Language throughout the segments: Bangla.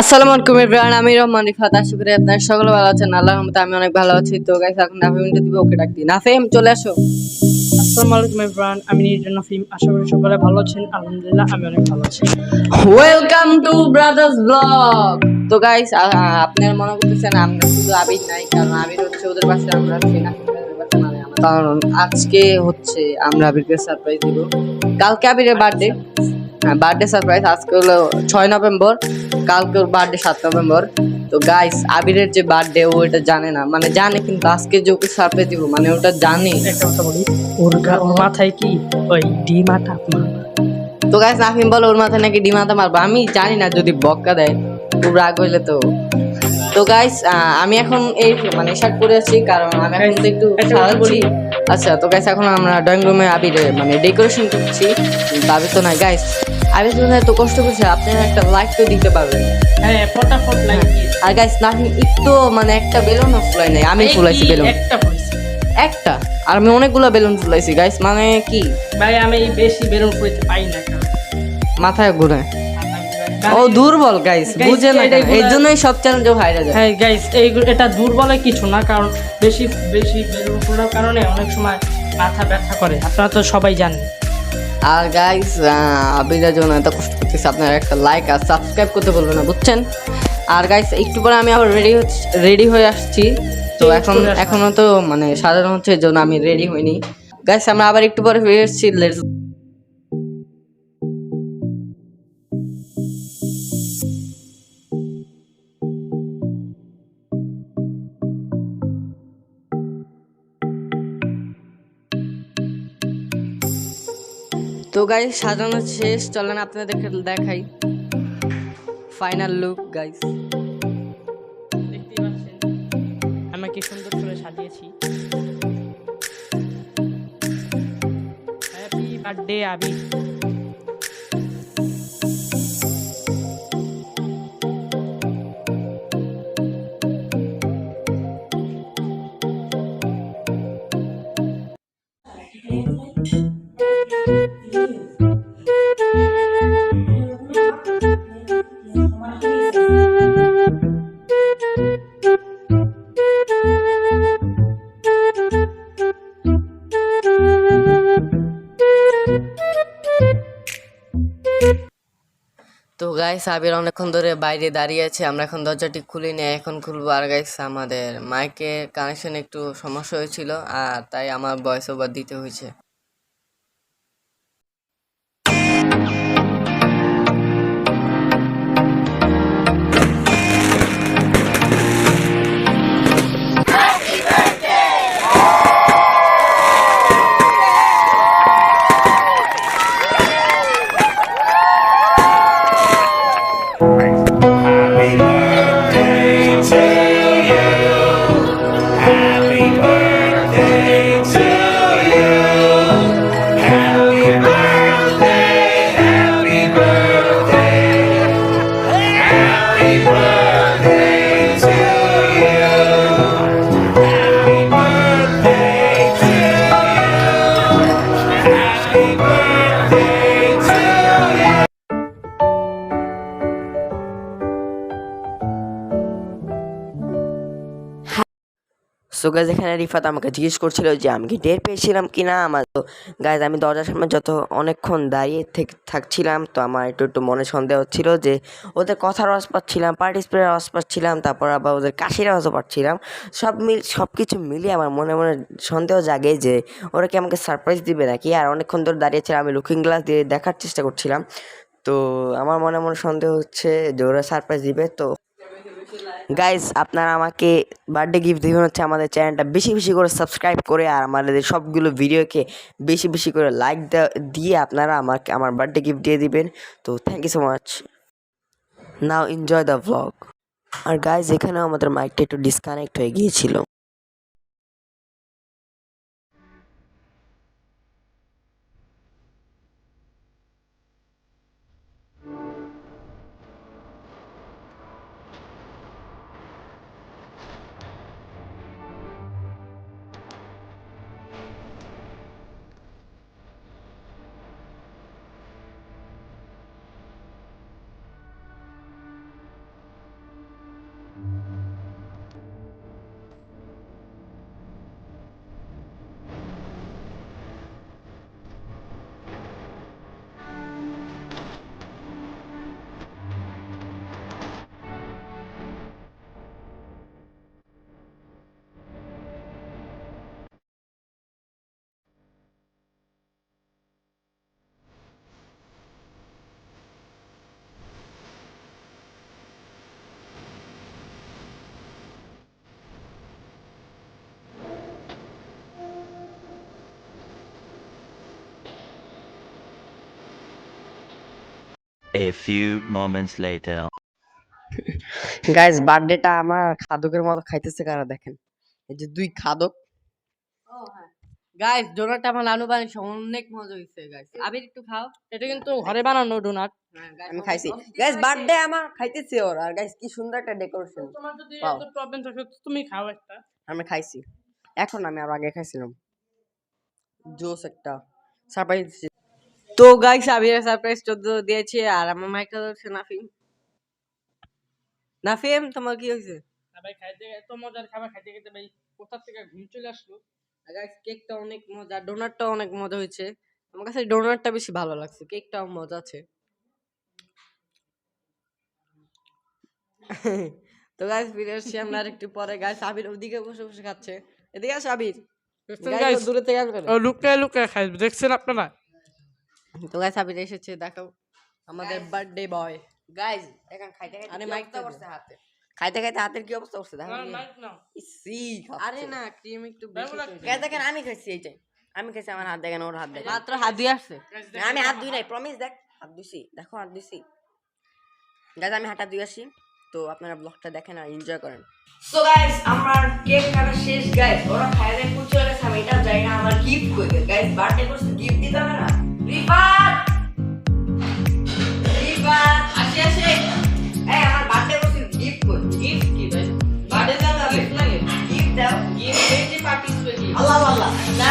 আসসালামু আলাইকুম এভরিওয়ান আমি রহমান রিফাত। আশা করি আপনারা সকলে ভালো আছেন আল্লাহর রহমতে আমি অনেক ভালো আছি। তো গাইস এখন নাফিমকে দিবে ওকে ডাক দিই। নাফিম চলে আসো। আসসালামু আলাইকুম এভরিওয়ান আমি নির্জন নাফিম। আশা করি সকলে ভালো আছেন আলহামদুলিল্লাহ আমি অনেক ভালো আছি। ওয়েলকাম টু ব্রাদার্স ব্লগ তো গাইস আপনারা মনে করতেছেন আমরা শুধু আবির নাই কারণ আবির হচ্ছে ওদের পাশে আমরা আছি না। কারণ আজকে হচ্ছে আমরা আবিরকে সারপ্রাইজ দিব। কালকে আবিরের বার্থডে হ্যাঁ বার্থডে সারপ্রাইজ আজকে হলো ছয় নভেম্বর কালকে ওর বার্থডে সাত নভেম্বর। তো গাইস আবিরের যে বার্থডে ও এটা জানে না। মানে জানে কিন্তু আজকে যে ওকে সারপ্রাইজ দিব মানে ওটা জানে। একটা কথা বলি ওর মাথায় কি ওই ডি মাথা তো গাইস নাফিম বলো ওর মাথায় নাকি ডিমাতা মারবো? আমি জানি না যদি বক্কা দেয় খুব রাগ হইলে তো তো গাইস আমি এখন এই মানে শার্ট পরে আছি কারণ আমি এখন তো একটু সাজাচ্ছি বলি। আচ্ছা তো গাইস এখন আমরা ড্রয়িং রুমে আবিরে মানে ডেকোরেশন করছি। তবে তো না গাইস আবির জন্য এত কষ্ট করছে আপনারা একটা লাইক তো দিতে পারবেন। হ্যাঁ ফটাফট লাগিয়ে আর গাইস নাফিম একটু মানে একটা বেলুন ফুলাই নাই আমি ফুলাইছি বেলুন। একটা একটা? আর আমি অনেকগুলো বেলুন ফুলাইছি গাইস মানে কি? ভাই আমি বেশি বেলুন করতে পাই না মাথায় ঘুরে। ও দুর্বল গাইস বুঝে না এই জন্যই সব চ্যালেঞ্জে হাইরা যায় হ্যাঁ গাইস এই এটা দুর্বলে কিছু না কারণ বেশি বেশি বেলুন ফোড়ার কারণে অনেক সময় মাথা ব্যথা করে আপনারা তো সবাই জানেন। আর গাইস জন্য এত কষ্ট করতেছে আপনারা একটা লাইক আর সাবস্ক্রাইব করতে বলবেন না বুঝছেন? আর গাইস একটু পরে আমি আবার রেডি রেডি হয়ে আসছি। তো এখন করে আসলাম। এখনও তো মানে সাধারণ হচ্ছে এই জন্য আমি রেডি হইনি। গাইস আমরা আবার একটু পরে ফিরে এসেছি লেটস তো গাইস সাজানো শেষ। চলেন আপনাদেরকে দেখাই। ফাইনাল লুক গাইস দেখতেই পাচ্ছেন আমি কি সুন্দর করে সাজিয়েছি। Happy birthday Abi guys Abir অনেকক্ষণ ধরে বাইরে দাঁড়িয়ে আছে। আমরা এখন দরজাটি খুলি নিয়ে এখন খুলবো। আর গাইস আমাদের মাইকের কানেকশন একটু সমস্যা হয়েছিল, আর তাই আমার ভয়েস ওভার দিতে হয়েছে। সো গাইজ এখানে রিফাত আমাকে জিজ্ঞেস করছিল যে, আমি কি টের পেয়েছিলাম কি না আমার তো গাইজ আমি দরজার সামনে যত অনেকক্ষণ দাঁড়িয়ে থেকে, থাকছিলাম, তো আমার একটু একটু মনে সন্দেহ হচ্ছিল যে, ওদের কথার আওয়াজ পাচ্ছিলাম পার্টি স্প্রের আওয়াজ পাচ্ছিলাম, তারপর আবার ওদের কাশির আওয়াজও পাচ্ছিলাম। সব মিল, সব কিছু মিলিয়ে আমার মনে মনে সন্দেহ জাগে যে, ওরা কি আমাকে সারপ্রাইজ দিবে নাকি? আর অনেকক্ষণ ধরে দাঁড়িয়েছিলাম আমি লুকিং গ্লাস দিয়ে দেখার চেষ্টা করছিলাম। তো আমার মনে মনে সন্দেহ হচ্ছে যে, ওরা সারপ্রাইজ দিবে, তো গাইজ আপনারা আমাকে বার্থডে গিফট দিবেন হচ্ছে আমাদের চ্যানেলটা বেশি বেশি করে সাবস্ক্রাইব করে আর আমাদের সবগুলো ভিডিওকে বেশি বেশি করে লাইক দিয়ে আপনারা আমাকে, আমার বার্থডে গিফট দিয়ে দিবেন। তো thank you so much now enjoy the vlog R guys এখানেও আমাদের মাইকটা একটু ডিসকানেক্ট হয়ে গিয়েছিল। A few moments later. Guys বার্থডেটা আমার খাদকের মতো খাইতেছে কারা দেখেন? এই যে দুই খাদক। গাইস ডোনাটটা আমার নানু বানিয়েছে অনেক মজা হয়েছে গাইস আবির একটু খাও। এটা কিন্তু ঘরে বানানো ডোনাট হ্যাঁ, guys, আমি খাইছি। গাইস বার্থডে আমার খাইতেছে ওর। আর গাইস কি সুন্দর একটা ডেকোরেশন তোমার যদি Wow. এত প্রবলেম থাকে তুমি খাও একটা। আমি খাইছি। এখন আমি আর আগে খাইছিলাম। জোস একটা। সারপ্রাইজ তো গাইস আবির সারপ্রাইজ চোদ্দ দিয়েছে আর আমার মাইকটা ধরছে নাফিম। নাফিম তোমার কি হয়েছে? ভাই খাইতে এত মজার খাবার খাইতে খেতে ভাই কোথা থেকে ঘুম চলে আসলো? গাইস কেকটা অনেক মজা ডোনাটটা অনেক মজা হয়েছে। আমার কাছে ডোনাটটা বেশি ভালো লাগছে কেকটাও মজা আছে। তো গাইস ফিরে আসছি আমরা আর একটু পরে। গাইস আবির ওদিকে বসে বসে খাচ্ছে। এদিকে আসো আবির। দূরে থেকে লুকায় লুকায় খাই দেখছেন আপনারা? তো গাইস আবির এসেছে দেখো আমাদের বার্থডে বয় গাইস দেখেন খাইতে খাইতে আরে কি mic অবস্থা তো। করছে হাতে? খাইতে খাইতে হাতের কি অবস্থা করছে? দেখেন। আমার মাইক নাও। সি আরে না ক্রিম একটু বেশি গাইস দেখেন আমি খাইছি এইটাই আমি খাইছি আমার হাত দেখেন ওর হাত দেখেন। মাত্র হাত দিয়ে আসছে। আমি হাত ধুই নাই প্রমিস দেখ। হাত ধুইছি দেখো হাত ধুইছি। গাইস আমি হাতটা ধুই আসি। তো আপনারা ব্লগটা দেখেন আর এনজয় করেন। সো গাইস আমার কেক কাটা শেষ গাইস ওরা খাইয়ে দেয় কুচি হয়ে আমি এটা জানি না আমার গিফট কই গাইস বার্থডে করছে গিফট দিতে হবে না? রিফাত রিফাত আসি আসি। এই আমার বার্থডে করছে গিফট কই গিফট কি ভাই? বার্থডে দাও গিফট লাগে গিফট দাও গিফট পেয়েছি পার্টিসিপেট আল্লাহ আল্লাহ না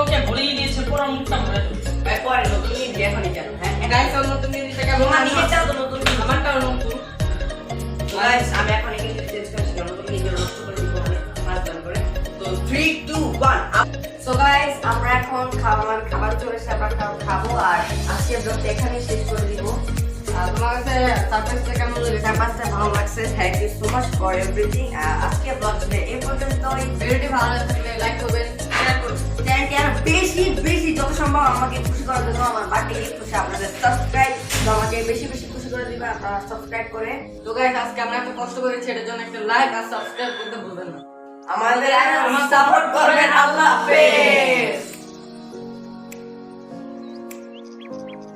ওকে ভরিয়ে দিয়েছে পুরো মুখটা ভরে পরে নতুন নিয়ে এখনই জানো হ্যাঁ? গাইস ওর নতুন জিনিসটা কেমন তোমার নিজেরটাও তো নতুন। আমারটাও নতুন। গাইস আমি এখন এই কিছু চেঞ্জ করছি নতুন নিজের নষ্ট করে দিব মানে পাঁচ জন করে। তো 3 2 1 সো গাইস আমরা এখন খাবার খাবার চলে এসে আমরা খাব আর আজকে ব্লগটা এখানেই শেষ করে দিব। তোমার কাছে সারপ্রাইজটা কেমন লেগেছে চারপাশটা ভালো লাগছে। Thank you so much for everything আজকে ব্লগটা এই পর্যন্তই। ভিডিওটি ভালো লাগলে লাইক করবেন শেয়ার করবেন। চ্যানেলটি আরও বেশি বেশি যত সম্ভব আমাকে খুশি করার জন্য আমার বার্থডে খুশি আপনাদের সাবস্ক্রাইব আমাকে বেশি বেশি খুশি করে দিবেন আপনারা সাবস্ক্রাইব করে। তো গাইস আজকে আমরা এত কষ্ট করেছি এটার জন্য একটা লাইক আর সাবস্ক্রাইব করতে ভুলবেন না। আমাদের সাপোর্ট করবেন আল্লাহ হাফেজ।